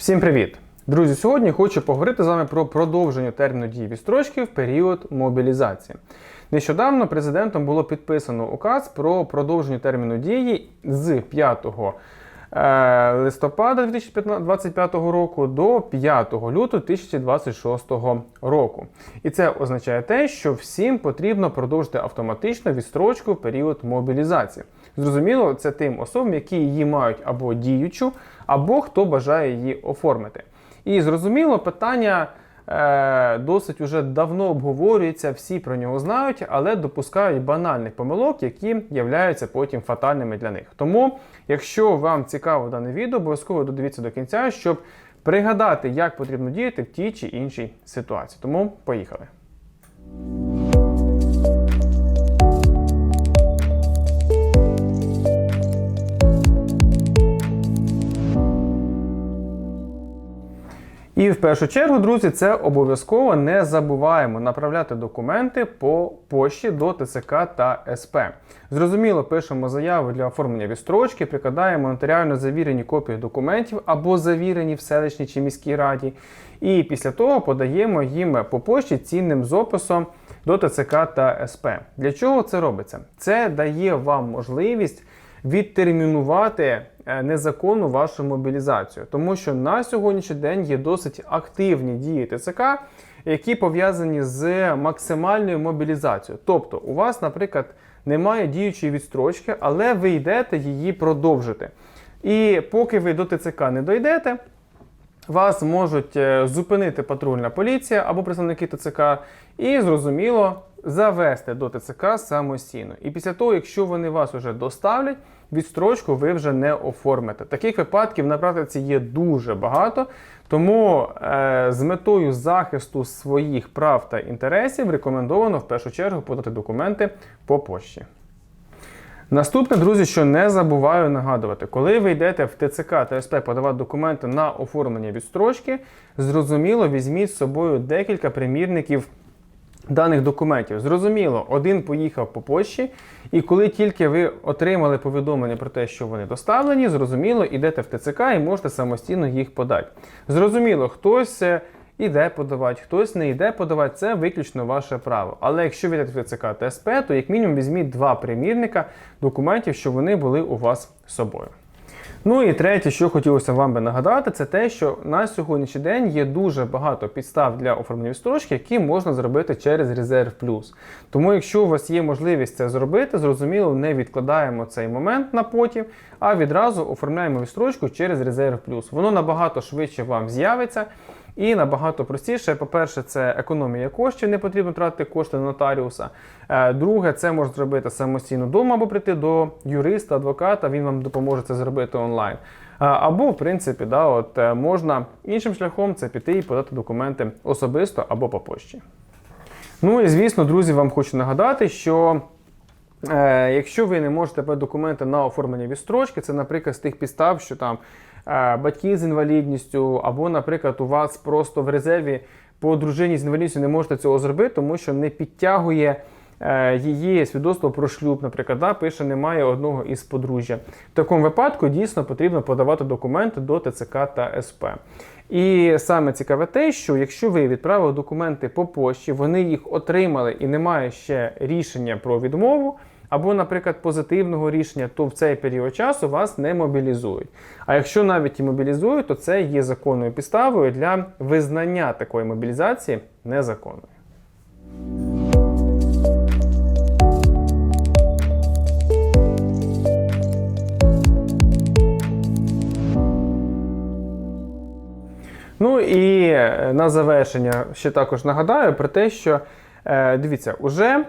Всім привіт! Друзі, сьогодні хочу поговорити з вами про продовження терміну дії відстрочки в період мобілізації. Нещодавно президентом було підписано указ про продовження терміну дії з 5 е, листопада 2025 року до 5 лютого 2026 року. І це означає те, що всім потрібно продовжити автоматично відстрочку в період мобілізації. Зрозуміло, це тим особам, які її мають або діючу, або хто бажає її оформити. І зрозуміло, питання е, досить уже давно обговорюється, всі про нього знають, але допускають банальних помилок, які являються потім фатальними для них. Тому, якщо вам цікаво дане відео, обов'язково додивіться до кінця, щоб пригадати, як потрібно діяти в тій чи іншій ситуації. Тому поїхали. Першу чергу, друзі, це обов'язково не забуваємо направляти документи по пошті до ТЦК та СП. Зрозуміло, пишемо заяву для оформлення відстрочки, прикладаємо нотаріально завірені копії документів або завірені в селищній чи міській раді. І після того подаємо їм по пошті цінним з до ТЦК та СП. Для чого це робиться? Це дає вам можливість відтермінувати незаконну вашу мобілізацію, тому що на сьогоднішній день є досить активні дії ТЦК, які пов'язані з максимальною мобілізацією. Тобто, у вас, наприклад, немає діючої відстрочки, але ви йдете її продовжити. І поки ви до ТЦК не дойдете, вас можуть е, зупинити патрульна поліція або представники ТЦК, і зрозуміло завести до ТЦК самостійно. І після того, якщо вони вас вже доставлять, відстрочку ви вже не оформите. Таких випадків на практиці є дуже багато. Тому е, з метою захисту своїх прав та інтересів рекомендовано в першу чергу подати документи по пошті. Наступне, друзі, що не забуваю нагадувати, коли ви йдете в ТЦК та СП подавати документи на оформлення відстрочки, зрозуміло, візьміть з собою декілька примірників даних документів. Зрозуміло, один поїхав по пошті, і коли тільки ви отримали повідомлення про те, що вони доставлені, зрозуміло, йдете в ТЦК і можете самостійно їх подати. Зрозуміло, хтось. Іде подавати, хтось не йде подавати, це виключно ваше право. Але якщо ви йдете в ТЦК та СП, то як мінімум візьміть два примірника документів, щоб вони були у вас з собою. Ну і третє, що хотілося вам би нагадати, це те, що на сьогоднішній день є дуже багато підстав для оформлення відстрочки, які можна зробити через Резерв Плюс. Тому, якщо у вас є можливість це зробити, зрозуміло, не відкладаємо цей момент на потім, а відразу оформляємо відстрочку через Резерв Плюс. Воно набагато швидше вам з'явиться. І набагато простіше. По-перше, це економія коштів, не потрібно тратити кошти на нотаріуса. Е, Друге, це можна зробити самостійно вдома або прийти до юриста, адвоката, він вам допоможе це зробити онлайн. Е, Або, в принципі, да, от, е, можна іншим шляхом це піти і подати документи особисто або по пошті. Ну і звісно, друзі, вам хочу нагадати, що. Якщо ви не можете документи на оформлення відстрочки, це, наприклад, з тих підстав, що там батьки з інвалідністю, або, наприклад, у вас просто в резерві по дружині з інвалідністю не можете цього зробити, тому що не підтягує е, її свідоцтво про шлюб, наприклад, да, пише, немає одного із подружжя. В такому випадку дійсно потрібно подавати документи до ТЦК та СП. І саме цікаве те, що якщо ви відправили документи по пошті, вони їх отримали і немає ще рішення про відмову, або, наприклад, позитивного рішення, то в цей період часу вас не мобілізують. А якщо навіть і мобілізують, то це є законною підставою для визнання такої мобілізації незаконною. Ну і е, на завершення ще також нагадаю про те, що е, дивіться, уже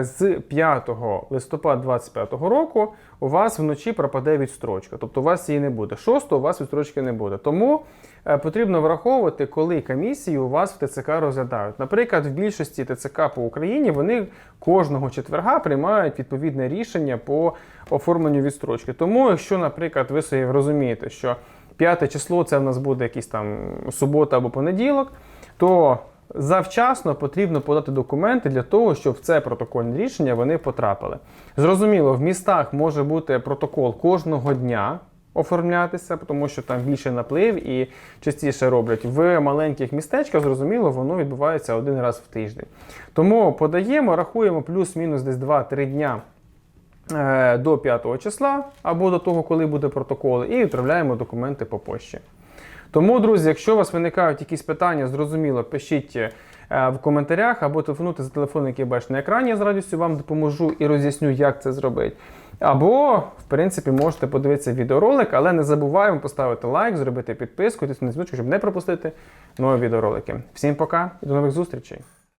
з 5 листопада 2025 року у вас вночі пропаде відстрочка. Тобто у вас її не буде. 6 у вас відстрочки не буде. Тому е, потрібно враховувати, коли комісії у вас в ТЦК розглядають. Наприклад, в більшості ТЦК по Україні вони кожного четверга приймають відповідне рішення по оформленню відстрочки. Тому, якщо, наприклад, ви собі розумієте, що П'яте число це в нас буде якийсь там субота або понеділок, то завчасно потрібно подати документи для того, щоб в це протокольне рішення вони потрапили. Зрозуміло, в містах може бути протокол кожного дня оформлятися, тому що там більше наплив і частіше роблять. В маленьких містечках, зрозуміло, воно відбувається один раз в тиждень. Тому подаємо, рахуємо плюс-мінус десь 2-3 дня е, до 5 числа або до того, коли буде протокол, і відправляємо документи по пошті. Тому, друзі, якщо у вас виникають якісь питання, зрозуміло, пишіть е, в коментарях або телефонуйте за телефон, який бачите на екрані, я з радістю вам допоможу і роз'ясню, як це зробити. Або, в принципі, можете подивитися відеоролик, але не забуваємо поставити лайк, зробити підписку, тиснути дзвіночок, щоб не пропустити нові відеоролики. Всім пока і до нових зустрічей!